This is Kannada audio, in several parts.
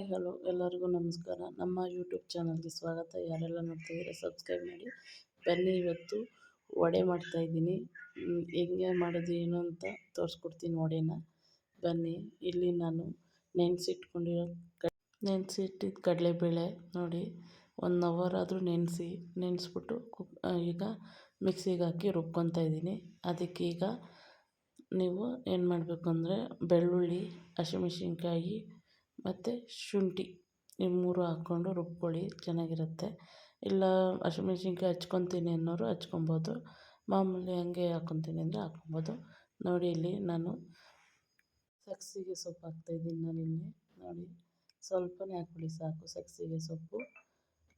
ಹಾಯ್ ಹಲೋ, ಎಲ್ಲರಿಗೂ ನಮಸ್ಕಾರ. ನಮ್ಮ ಯೂಟ್ಯೂಬ್ ಚಾನಲ್ಗೆ ಸ್ವಾಗತ. ಯಾರೆಲ್ಲ ನೋಡ್ತಿದ್ದೀರಾ ಸಬ್ಸ್ಕ್ರೈಬ್ ಮಾಡಿ. ಬನ್ನಿ, ಇವತ್ತು ವಡೆ ಮಾಡ್ತಾ ಇದ್ದೀನಿ. ಹೆಂಗೆ ಮಾಡೋದು, ಏನು ಅಂತ ತೋರಿಸ್ಕೊಡ್ತೀನಿ ವಡೆನ. ಬನ್ನಿ, ಇಲ್ಲಿ ನಾನು ನೆನೆಸಿಟ್ಕೊಂಡಿರೋ ನೆನೆಸಿಟ್ಟಿದ್ದ ಕಡಲೆಬೇಳೆ ನೋಡಿ. ಒನ್ ಅವರ್ ಆದರೂ ನೆನೆಸಿ, ನೆನೆಸ್ಬಿಟ್ಟು ಕುಕ್ ಈಗ ಮಿಕ್ಸಿಗೆ ಹಾಕಿ ರುಬ್ಕೊತಾ ಇದ್ದೀನಿ. ಅದಕ್ಕೆ ಈಗ ನೀವು ಏನು ಮಾಡಬೇಕು ಅಂದರೆ ಬೆಳ್ಳುಳ್ಳಿ, ಹಸಿಮೆಣ್ಸಿನ್ಕಾಯಿ ಮತ್ತು ಶುಂಠಿ. ಈ ಮೂರು ಹಾಕ್ಕೊಂಡು ರುಬ್ಕೊಳ್ಳಿ, ಚೆನ್ನಾಗಿರುತ್ತೆ. ಇಲ್ಲ ಹಸಿಮೆಣ್ಸಿನ್ಕಾಯಿ ಹಚ್ಕೊತೀನಿ ಅನ್ನೋರು ಹಚ್ಕೊಬೋದು. ಮಾಮೂಲಿ ಹಂಗೆ ಹಾಕೊತೀನಿ ಅಂದರೆ ಹಾಕ್ಕೊಬೋದು. ನೋಡಿ ಇಲ್ಲಿ ನಾನು ಸಕ್ಸಿಗೆ ಸೊಪ್ಪು ಹಾಕ್ತಾಯಿದ್ದೀನಿ ಇಲ್ಲಿ. ನೋಡಿ, ಸ್ವಲ್ಪನೇ ಹಾಕ್ಕೊಳ್ಳಿ ಸಾಕು ಸಕ್ಸಿಗೆ ಸೊಪ್ಪು.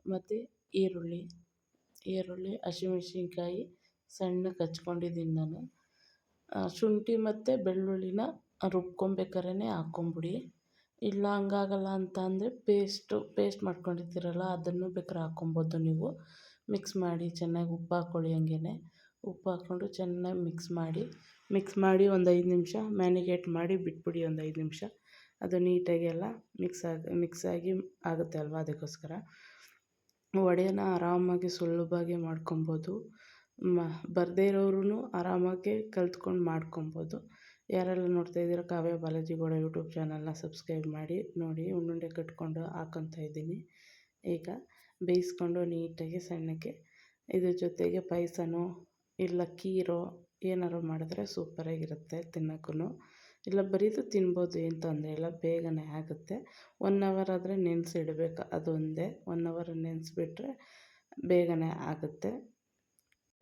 ಮತ್ತು ಈರುಳ್ಳಿ. ಈರುಳ್ಳಿ ಹಸಿಮೆಣ್ಸಿನ್ಕಾಯಿ ಸಣ್ಣಗೆ ಹಚ್ಕೊಂಡಿದ್ದೀನಿ ನಾನು. ಶುಂಠಿ ಮತ್ತು ಬೆಳ್ಳುಳ್ಳಿನ ರುಬ್ಕೊಬೇಕಾರೇ ಹಾಕ್ಕೊಂಬಿಡಿ. ಇಲ್ಲ ಹಂಗಾಗಲ್ಲ ಅಂತ ಅಂದರೆ ಪೇಸ್ಟು, ಪೇಸ್ಟ್ ಮಾಡ್ಕೊಂಡಿರ್ತೀರಲ್ಲ ಅದನ್ನು ಬೇಕಾರೆ ಹಾಕ್ಕೊಬೋದು ನೀವು. ಮಿಕ್ಸ್ ಮಾಡಿ, ಚೆನ್ನಾಗಿ ಉಪ್ಪು ಹಾಕ್ಕೊಳ್ಳಿ ಹಂಗೆ ಉಪ್ಪು ಹಾಕ್ಕೊಂಡು ಚೆನ್ನಾಗಿ ಮಿಕ್ಸ್ ಮಾಡಿ ಮಿಕ್ಸ್ ಮಾಡಿ ಒಂದು ಐದು ನಿಮಿಷ ಮ್ಯಾನಿಗೇಟ್ ಮಾಡಿ ಬಿಟ್ಬಿಡಿ ಒಂದು ಐದು ನಿಮಿಷ. ಅದು ನೀಟಾಗಿ ಎಲ್ಲ ಮಿಕ್ಸ್ ಆಗಿ ಮಿಕ್ಸ್ ಆಗಿ ಆಗುತ್ತೆ ಅಲ್ವಾ ಅದಕ್ಕೋಸ್ಕರ. ವಡೆನ ಆರಾಮಾಗಿ ಸುಲಭವಾಗಿ ಮಾಡ್ಕೊಬೋದು. ಮ, ಬರದೇ ಇರೋರು ಆರಾಮಾಗಿ ಕಲ್ತ್ಕೊಂಡು ಮಾಡ್ಕೊಬೋದು. ಯಾರೆಲ್ಲ ನೋಡ್ತಾಯಿದ್ದೀರೋ ಕಾವ್ಯ ಬಾಲಾಜಿ ಗೌಡ ಯೂಟ್ಯೂಬ್ ಚಾನಲ್ನ ಸಬ್ಸ್ಕ್ರೈಬ್ ಮಾಡಿ, ನೋಡಿ ಉಂಡುಂಡೆ ಕಟ್ಕೊಂಡು ಹಾಕೊತಾ ಇದ್ದೀನಿ. ಈಗ ಬೇಯಿಸ್ಕೊಂಡು ನೀಟಾಗಿ ಸಣ್ಣಕ್ಕೆ ಇದ್ರ ಜೊತೆಗೆ ಪಾಯಸನೋ ಇಲ್ಲ ಖೀರೋ ಏನಾರು ಮಾಡಿದ್ರೆ ಸೂಪರಾಗಿರುತ್ತೆ ತಿನ್ನೋಕ್ಕೂ ಇಲ್ಲ ಬರೀದು ತಿನ್ಬೋದು ಏನು ತೊಂದರೆ ಇಲ್ಲ, ಬೇಗನೆ ಆಗುತ್ತೆ. ಒನ್ ಅವರ್ ಆದರೆ ನೆನೆಸಿಡ್ಬೇಕು ಅದೊಂದೇ ಒನ್ ಅವರ್ ನೆನೆಸಿಬಿಟ್ರೆ ಬೇಗನೆ ಆಗುತ್ತೆ.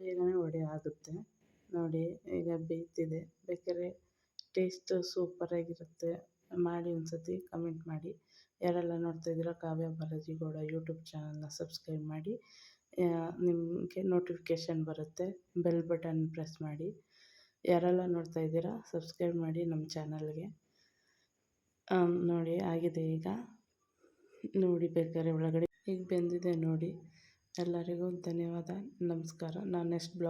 ಬೇಗನೆ ಒಡೆ ಆಗುತ್ತೆ. ನೋಡಿ, ಈಗ ಬೇಯ್ತಿದೆ. ಬೇಕಾದ್ರೆ ಟೇಸ್ಟ್ ಸೂಪರಾಗಿರುತ್ತೆ ಮಾಡಿ ಒಂದು ಸತಿ ಕಮೆಂಟ್ ಮಾಡಿ. ಯಾರೆಲ್ಲ ನೋಡ್ತಾ ಇದ್ದೀರಾ, ಕಾವ್ಯ ಬಾಲಾಜಿ ಗೌಡ ಯೂಟ್ಯೂಬ್ ಚಾನಲ್ನ ಸಬ್ಸ್ಕ್ರೈಬ್ ಮಾಡಿ. ನಿಮಗೆ ನೋಟಿಫಿಕೇಷನ್ ಬರುತ್ತೆ. ಬೆಲ್ ಬಟನ್ ಪ್ರೆಸ್ ಮಾಡಿ. ಯಾರೆಲ್ಲ ನೋಡ್ತಾ ಇದ್ದೀರಾ ಸಬ್ಸ್ಕ್ರೈಬ್ ಮಾಡಿ ನಮ್ಮ ಚಾನಲ್ಗೆ ನೋಡಿ, ಆಗಿದೆ ಈಗ. ನೋಡಿ, ಬೇಕಾದ್ರೆ ಒಳಗಡೆ. ಈಗ ಬೆಂದಿದೆ ನೋಡಿ. ಎಲ್ಲರಿಗೂ ಧನ್ಯವಾದ. ನಮಸ್ಕಾರ. ನಾನು ನೆಕ್ಸ್ಟ್ ಬ್ಲಾಗ್